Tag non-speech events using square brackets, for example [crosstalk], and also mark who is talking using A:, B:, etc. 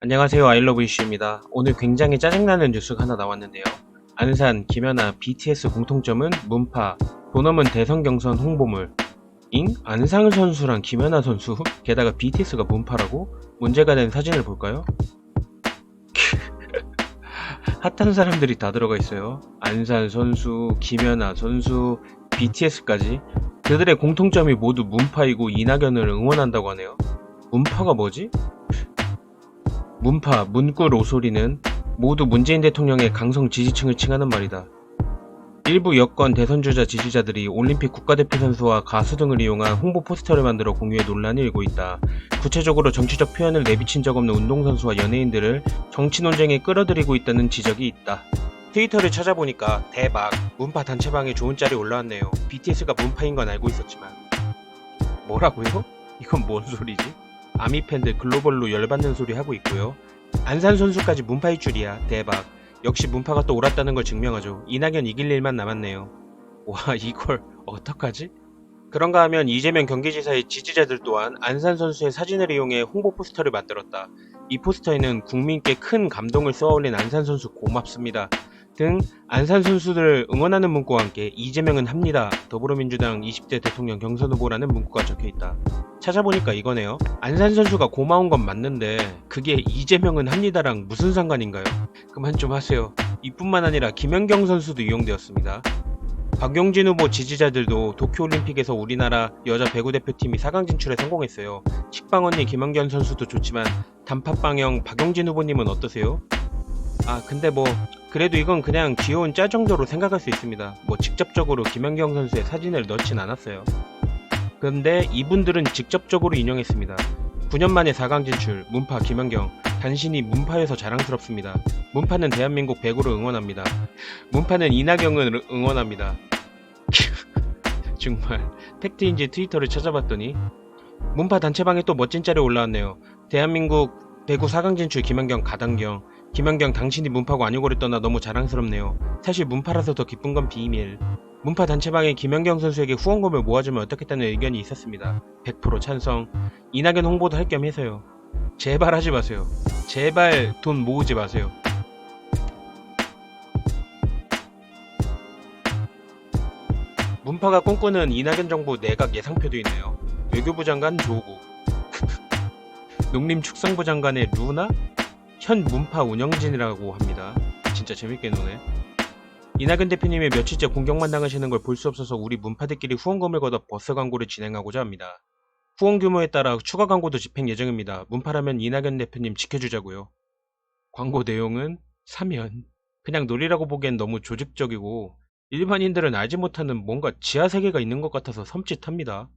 A: 안녕하세요 아이러브 이슈입니다. 오늘 굉장히 짜증나는 뉴스가 하나 나왔는데요. 안산, 김연아, BTS 공통점은 문파, 도넘은 대선 경선 홍보물. 잉? 안상 선수랑 김연아 선수? 게다가 BTS가 문파라고? 문제가 된 사진을 볼까요? [laughs] 핫한 사람들이 다 들어가 있어요. 안산 선수, 김연아 선수, BTS까지. 그들의 공통점이 모두 문파이고 이낙연을 응원한다고 하네요. 문파가 뭐지? 문파, 문구 로소리는 모두 문재인 대통령의 강성 지지층을 칭하는 말이다. 일부 여권 대선주자 지지자들이 올림픽 국가대표 선수와 가수 등을 이용한 홍보 포스터를 만들어 공유해 논란이 일고 있다. 구체적으로 정치적 표현을 내비친 적 없는 운동선수와 연예인들을 정치 논쟁에 끌어들이고 있다는 지적이 있다. 트위터를 찾아보니까 대박, 문파 단체방에 좋은 짤이 올라왔네요. BTS가 문파인 건 알고 있었지만. 뭐라고요? 이건 뭔 소리지? 아미 팬들 글로벌로 열받는 소리 하고 있고요. 안산 선수까지 문파일 줄이야. 대박. 역시 문파가 또 옳았다는 걸 증명하죠. 이낙연 이길 일만 남았네요. 와 [laughs] 이걸 어떡하지? 그런가 하면 이재명 경기지사의 지지자들 또한 안산 선수의 사진을 이용해 홍보 포스터를 만들었다. 이 포스터에는 국민께 큰 감동을 쏘아올린 안산 선수 고맙습니다. 등 안산 선수들을 응원하는 문구와 함께 이재명은 합니다. 더불어민주당 20대 대통령 경선 후보라는 문구가 적혀 있다. 찾아보니까 이거네요. 안산 선수가 고마운 건 맞는데 그게 이재명은 합니다랑 무슨 상관인가요? 그만 좀 하세요. 이뿐만 아니라 김연경 선수도 이용되었습니다. 박용진 후보 지지자들도 도쿄올림픽에서 우리나라 여자 배구 대표팀이 4강 진출에 성공했어요. 식빵 언니 김연경 선수도 좋지만 단팥빵형 박용진 후보님은 어떠세요? 아 근데 뭐 그래도 이건 그냥 귀여운 짤 정도로 생각할 수 있습니다. 뭐 직접적으로 김연경 선수의 사진을 넣진 않았어요. 그런데 이분들은 직접적으로 인용했습니다. 9년 만에 4강 진출, 문파 김연경. 단신이 문파여서 자랑스럽습니다. 문파는 대한민국 배구를 응원합니다. 문파는 이낙연을 응원합니다. [laughs] 정말 팩트인지 트위터를 찾아봤더니 문파 단체방에 또 멋진 짤이 올라왔네요. 대한민국 배구 4강 진출 김연경 가당경. 김연경 당신이 문파고 아니고를 떠나 너무 자랑스럽네요. 사실 문파라서 더 기쁜 건 비밀. 문파 단체방에 김연경 선수에게 후원금을 모아주면 어떻겠다는 의견이 있었습니다. 100% 찬성. 이낙연 홍보도 할 겸 해서요. 제발 하지 마세요. 제발 돈 모으지 마세요. 문파가 꿈꾸는 이낙연 정부 내각 예상표도 있네요. 외교부 장관 조국, [laughs] 농림축산부 장관의 루나, 현 문파 운영진이라고 합니다. 진짜 재밌게 노네. 이낙연 대표님이 며칠째 공격만 당하시는 걸 볼 수 없어서 우리 문파들끼리 후원금을 걷어 버스 광고를 진행하고자 합니다. 후원 규모에 따라 추가 광고도 집행 예정입니다. 문파라면 이낙연 대표님 지켜주자고요. 광고 내용은 사면 그냥 놀이라고 보기엔 너무 조직적이고 일반인들은 알지 못하는 뭔가 지하 세계가 있는 것 같아서 섬찟합니다.